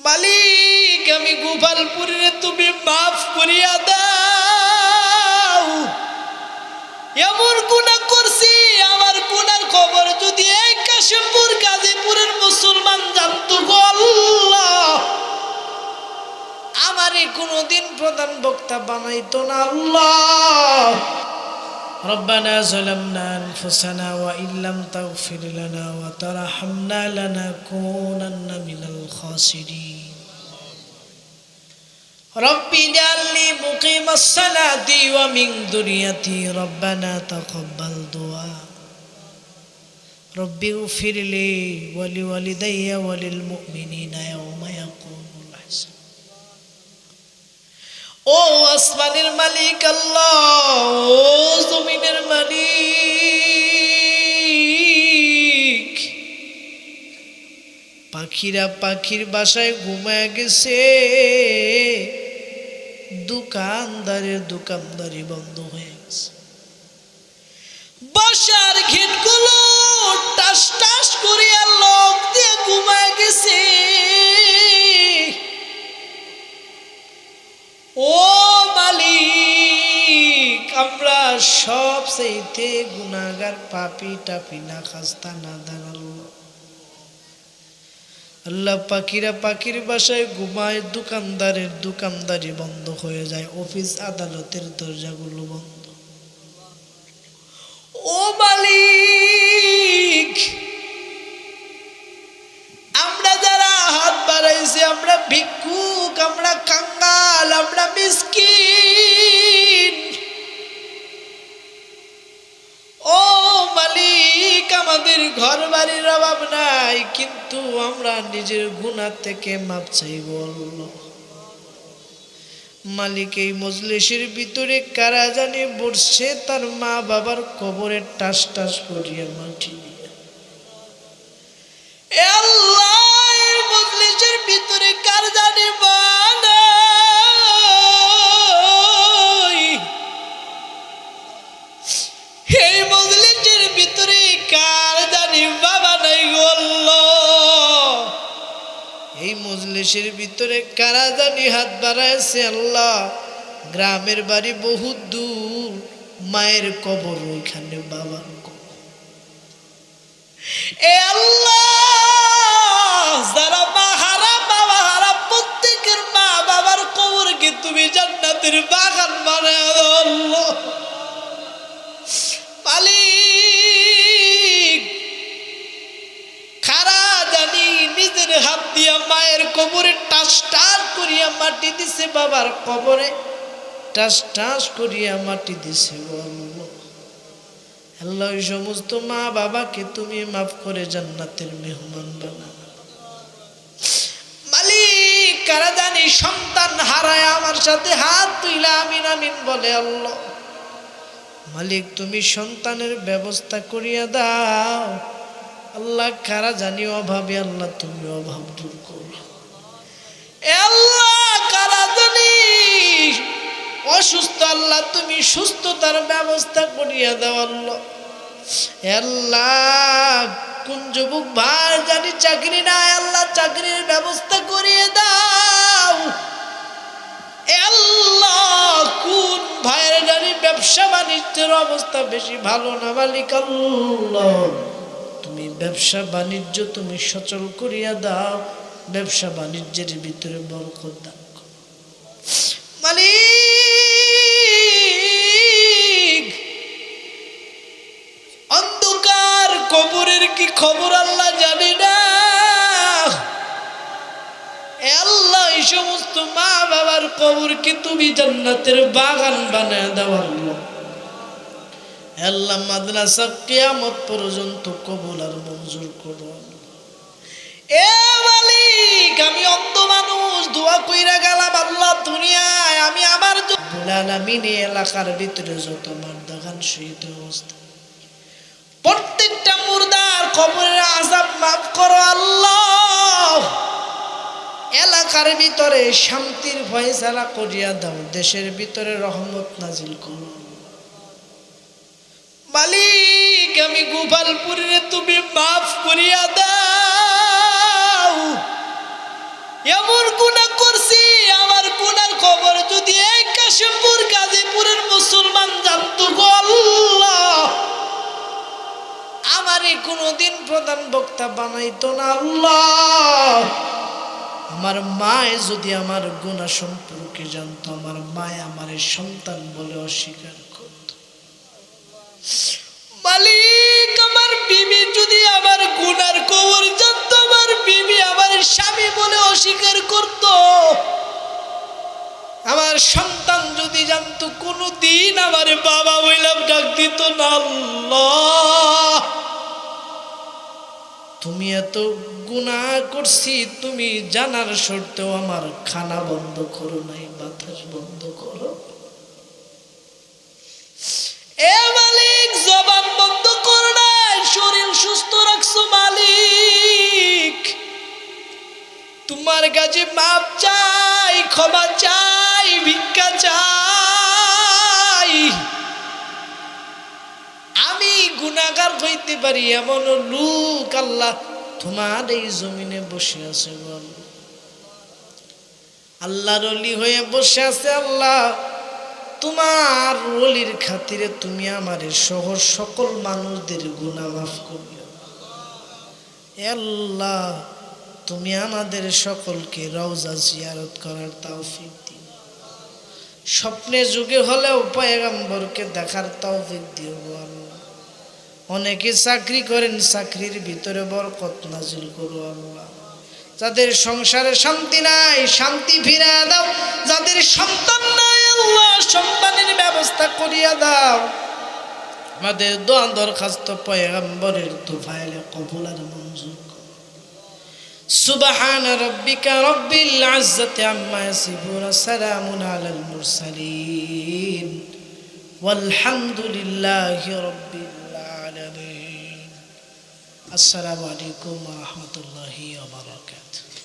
মালিক, আমি গোপালপুরে তুমি মাফ করিয়া দাও। এমন গুণা করছি, আমার গুনার খবর যদি এই কাশিমপুর, গাজীপুরের মুসলমান জানতো আল্লাহ। আমারে কোনোদিন প্রধান বক্তা বানাইতো না আল্লাহ। ربنا ظلمنا أنفسنا وإن لم تغفر لنا وترحمنا لنكونن من الخاسرين. رب اجعلني مقيم الصلاة ومن ذريتي. ربنا تقبل دعاء. رب اغفر لي ولوالدي وللمؤمنين يوم يقوم ও আসমানের মালিক আল্লাহ, ও জমিনের মালিক। পাখিরা পাখির বাসায় ঘুমায় গেছে। দোকানদারের দোকানদারি বন্ধ হয়ে গেছে। বাসার আমরা সব সেইতে গুনাগার পাপি, টাপি না খাস্তা না দাঁড়াল আল্লাহ পাখিরা পাখির বাসায় ঘুমায়, দোকানদারের দোকানদারি বন্ধ হয়ে যায়, অফিস আদালতের দরজাগুলো বন্ধ। ও মালিক! কিন্তু আমরা নিজের গুণা থেকে মাপ চাইব আল্লাহ। মালিক এই মজলিসের ভিতরে কারা জানে বসছে তার মা বাবার কবরে টাস টাস করিয়া মাটি আল্লাহ, মজলিসের ভিতরে কার জানি এই মজলিসের ভিতরে কারা জানি হাত বাড়াইছে আল্লাহ? গ্রামের বাড়ি বহু দূর। মায়ের কবর ওইখানে, বাবার কবর। এ আল্লাহ, যারা মা হারা বাবা হারা প্রত্যেকের মা বাবার কবর কি তুমি জান্নাতের হাত দিয়া মায়ের কবরে টাস টাস করিয়া মাটি দিছে বাবার কবরে। টাস টাস করিয়া মাটি দিছে আল্লাহ। ওই সমস্ত মা বাবাকে তুমি মাফ করে জান্নাতের মেহমান বানা মালিক, কারা জানি সন্তান হারায় আমার সাথে হাত তুইলা আমিন আমিন বলে আল্লাহ। মালিক, তুমি সন্তানের ব্যবস্থা করিয়া দাও। আল্লাহ কারা জানি অভাবে, আল্লাহ তুমি অভাব দূর করো। আল্লাহ কারা জানি? অসুস্থ আল্লাহ, তুমি সুস্থতার ব্যবস্থা করিয়া দাও আল্লাহ। আল্লাহ, কোন যুবক ভাই জানি চাকরি নাই, আল্লাহ চাকরির ব্যবস্থা করিয়ে দাও। আল্লাহ, কোন ভাইয়ের জানি ব্যবসা বাণিজ্যের অবস্থা বেশি ভালো না, মালিক আল্লাহ। তুমি ব্যবসা বাণিজ্য তুমি সচল করিয়া দাও। ব্যবসা বাণিজ্যের ভিতরে বরকত দান। মালিক, অন্ধকার কবরের কি খবর আল্লাহ জানি না? আল্লাহ, এই সমস্ত মা বাবার কবর কি তুমি জান্নাতের বাগান বানায় দাও এ আল্লাহ মাদ্রাসা কেয়ামত পর্যন্ত কবুল আর মঞ্জুর করো আল্লাহ। এ মালিক, আমি অন্ধ মানুষ, দোয়া কইরা গেলাম, আল্লাহ দুনিয়ায়, আমি আমার আলামিনী এলাকার ভিতরে যত মার্দাখান শহীদ অবস্থা প্রত্যেকটা মুর্দার কবরের আজাব মাফ করো আল্লাহ এলাকার ভিতরে শান্তির ফয়সালা করিয়া দাও, দেশের ভিতরে রহমত নাজিল করো মালিক, আমি গোপালপুরে তুমি মাফ করিয়া দাও। এমন করছি, আমার গুনার খবর যদি এই কাশিমপুর, গাজীপুরের মুসলমান জানতো আল্লাহ। আমারে কোনোদিন প্রধান বক্তা বানাইতো না আল্লাহ। আমার মায় যদি আমার গুণা সম্পর্কে জানতো, আমার মায় আমার সন্তান বলে অস্বীকার মালিক, আমার বিবি যদি আমার গুনার কবর জানতো, আমার বিবি আমার স্বামী বলে অস্বীকার করত। আমার সন্তান যদি জানতো কোনো দিন আমার বাবা বইলাম ডাক দিত না তুমি এত গুণা করছি, তুমি জানার সত্ত্বেও আমার খানা বন্ধ করো নাই, বাতাস বন্ধ করো। এ তোমার কাছে মাপ চাই, ক্ষমা চাই, ভিক্ষা চাই। আমি গুণাগার হইতে পারি এমন লোক আল্লাহ তোমার এই জমিনে বসে আছে বল। আল্লাহ। আল্লাহর অলি হয়ে বসে আছে আল্লাহ। তোমার অলির খাতিরে তুমি আমারে সহ সকল মানুষদের গুণা মাফ করিও। এ আল্লাহ তুমি আমাদের সকলকে রওজা জিয়ারত করার তৌফিক দিও। স্বপ্নে যুগে হলেও পয়গাম্বরকে দেখার তৌফিক দিও আল্লাহ। অনেকে চাকরি করেন, চাকরির ভিতরে বরকত নাজিল করো আল্লাহ। যাদের সংসারে শান্তি নাই, শান্তি ফিরা দাও। যাদের সন্তান নাই, আল্লাহ, সন্তানের ব্যবস্থা করিয়া দাও। আমাদের দোয়া দরখাস্ত পয়গাম্বরের তুফাইলে কবুল আর মঞ্জুর। সুবাহান রব্বিকা রব্বিল আজ্জাতে আম্মা ইয়াসিফুন সালামুন আলাল মুরসালিন। ওয়ালহামদুলিল্লাহি রব্বিল আলামিন। আসসালামু আলাইকুম ওয়া রাহমাতুল্লাহি ওয়া বারাকাতুহু।